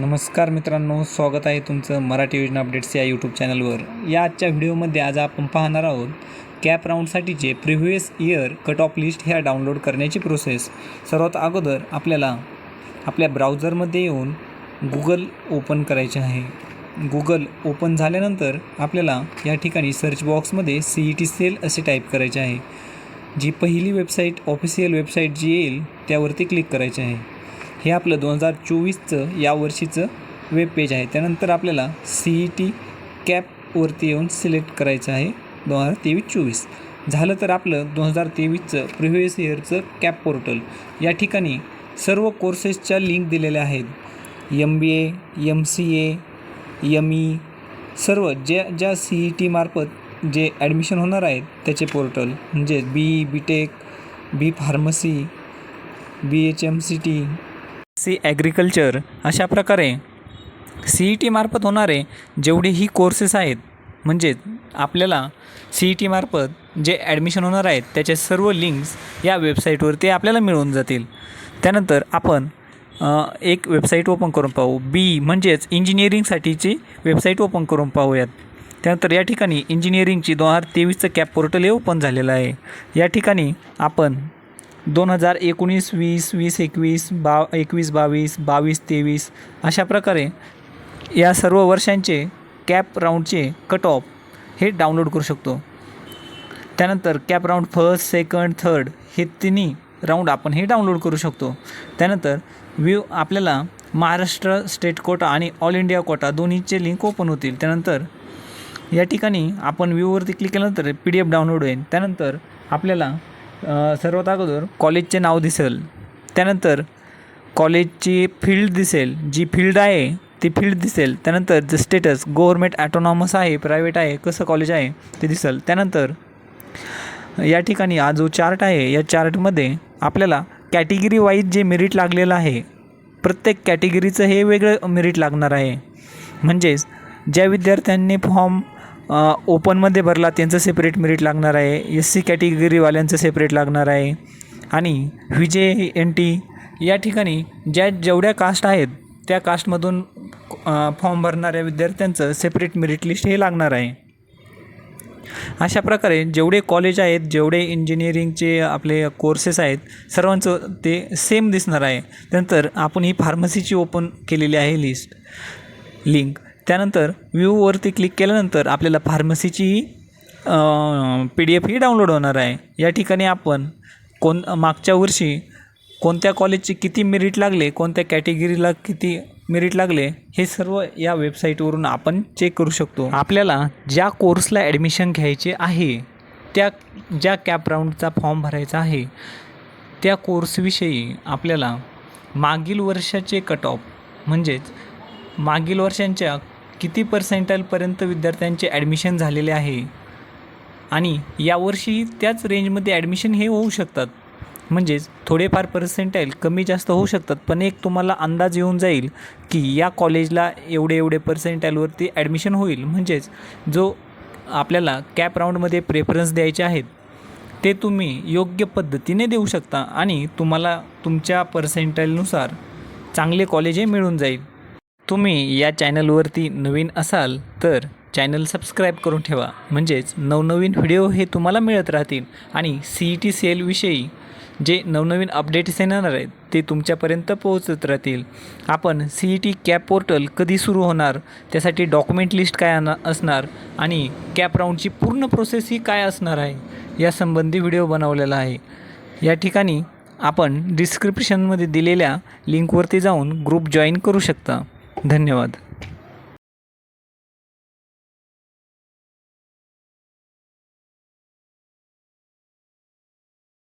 नमस्कार मित्रांनो स्वागत आहे तुमचं मराठी योजना अपडेट्स या यूट्यूब चॅनलवर. या आजच्या व्हिडिओमध्ये आज आपण पाहणार आहोत CAP राऊंडसाठीचे previous year cut off list ह्या डाउनलोड करण्याची प्रोसेस. सर्वात अगोदर आपल्याला आपल्या ब्राउझरमध्ये येऊन गुगल ओपन करायचे आहे. गुगल ओपन झाल्यानंतर आपल्याला या ठिकाणी सर्च बॉक्समध्ये सी ई टी सेल असे टाईप करायचे आहे. जी पहिली वेबसाईट ऑफिशियल वेबसाईट जी येईल त्यावरती क्लिक करायचे आहे. हे आपलं दोन हजार चोवीसचं या वर्षीचं वेब पेज आहे. त्यानंतर आपल्याला सी ई टी कॅपवरती येऊन सिलेक्ट करायचं आहे दोन हजार तेवीस चोवीस. झालं तर आपलं दोन हजार तेवीसचं प्रिव्हियस इयरचं कॅप पोर्टल या ठिकाणी सर्व कोर्सेसच्या लिंक दिलेल्या आहेत. M B A M C A M E सर्व ज्या ज्या सी ई टीमार्फत जे ॲडमिशन होणार आहेत त्याचे पोर्टल म्हणजे B E B tech B pharmacy B H M C T C agriculture अशा प्रकारे सी ई टीमार्फत होणारे जेवढेही कोर्सेस आहेत म्हणजेच आपल्याला सी ई टीमार्फत जे ॲडमिशन होणार आहेत त्याचे सर्व लिंक्स या वेबसाईटवरती आपल्याला मिळून जातील. त्यानंतर आपण एक वेबसाईट ओपन करून पाहू. बी म्हणजेच इंजिनिअरिंगसाठीची वेबसाईट ओपन करून पाहूयात. त्यानंतर या ठिकाणी इंजिनिअरिंगची दोन हजार तेवीसचं कॅप पोर्टल हे ओपन झालेलं आहे. या ठिकाणी आपण दोन हजार एकोणीस वीस वीस एकवीस बा एकवीस बावीस बावीस तेवीस अशा प्रकारे या सर्व वर्षांचे कॅप राऊंडचे कट ऑफ हे डाउनलोड करू शकतो. त्यानंतर CAP round first second third हे तिन्ही राऊंड आपण हे डाउनलोड करू शकतो. त्यानंतर व्यू आपल्याला महाराष्ट्र स्टेट कोटा आणि ऑल इंडिया कोटा दोन्हीचे लिंक ओपन होतील. त्यानंतर या ठिकाणी आपण व्ह्यूवरती क्लिक केल्यानंतर पी डी एफ डाउनलोड होईल. त्यानंतर आपल्याला सर्वात अगोदर कॉलेजचे नाव दिसेल. त्यानंतर कॉलेजची फील्ड दिसेल जी फील्ड आहे ती फील्ड दिसेल. त्यानंतर जे स्टेटस गव्हर्मेंट ॲटोनॉमस आहे प्रायव्हेट आहे कसं कॉलेज आहे ते दिसेल. त्यानंतर या ठिकाणी हा जो चार्ट आहे या चार्टमध्ये आपल्याला कॅटेगरी वाईज जे मेरिट लागलेलं आहे प्रत्येक कॅटेगरीचं हे वेगळं मेरिट लागणार आहे. म्हणजेच ज्या विद्यार्थ्यांनी फॉर्म ओपनमध्ये भरला त्यांचं सेपरेट मेरिट लागणार आहे. एस सी कॅटेगरीवाल्यांचं सेपरेट लागणार आहे. आणि विजे एन टी या ठिकाणी ज्या जेवढ्या कास्ट आहेत त्या कास्टमधून फॉर्म भरणाऱ्या विद्यार्थ्यांचं सेपरेट मेरिट लिस्ट हे लागणार आहे. अशा प्रकारे जेवढे कॉलेज आहेत जेवढे इंजिनिअरिंगचे आपले कोर्सेस आहेत सर्वांचं ते सेम दिसणार आहे. त्यानंतर आपण ही फार्मसीची ओपन केलेली आहे लिस्ट लिंक त्यानंतर व्ह्यूवरती क्लिक केल्यानंतर आपल्याला फार्मसीची पी डी एफ ही डाउनलोड होणार आहे. या ठिकाणी आपण कोण मागच्या वर्षी कोणत्या कॉलेजचे किती मेरिट लागले कोणत्या कॅटेगरीला किती मेरिट लागले हे सर्व या वेबसाईटवरून आपण चेक करू शकतो. आपल्याला ज्या कोर्सला ॲडमिशन घ्यायचे आहे त्या ज्या कॅप राऊंडचा फॉर्म भरायचा आहे त्या कोर्सविषयी आपल्याला मागील वर्षाचे कट ऑफ म्हणजेच मागील वर्षांच्या किती पर्सेंटाईलपर्यंत विद्यार्थ्यांचे ॲडमिशन झालेले आहे? आणि यावर्षी त्याच रेंजमध्ये ॲडमिशन हे होऊ शकतात. म्हणजेच थोडेफार पर्सेंटाईल कमी जास्त होऊ शकतात पण एक तुम्हाला अंदाज येऊन जाईल की या कॉलेजला एवढे एवढे पर्सेंटाईलवरती ॲडमिशन होईल. म्हणजेच जो आपल्याला कॅप राऊंडमध्ये प्रेफरन्स द्यायचे आहेत ते तुम्ही योग्य पद्धतीने देऊ शकता आणि तुम्हाला तुमच्या पर्सेंटाईलनुसार चांगले कॉलेज हे मिळून जाईल. तुम्ही या चॅनलवरती नवीन असाल तर चॅनल सबस्क्राईब करून ठेवा. म्हणजेच नवनवीन व्हिडिओ हे तुम्हाला मिळत राहतील आणि सी ई टी सेलविषयी जे नवनवीन अपडेट्स येणार आहेत ते तुमच्यापर्यंत पोहोचत राहतील. आपण C E T CAP portal कधी सुरू होणार त्यासाठी डॉक्युमेंट लिस्ट काय असणार आणि कॅप राऊंडची पूर्ण प्रोसेस ही काय असणार आहे यासंबंधी व्हिडिओ बनवलेला आहे. या ठिकाणी आपण डिस्क्रिप्शनमध्ये दिलेल्या लिंकवरती जाऊन ग्रुप जॉईन करू शकता. धन्यवाद.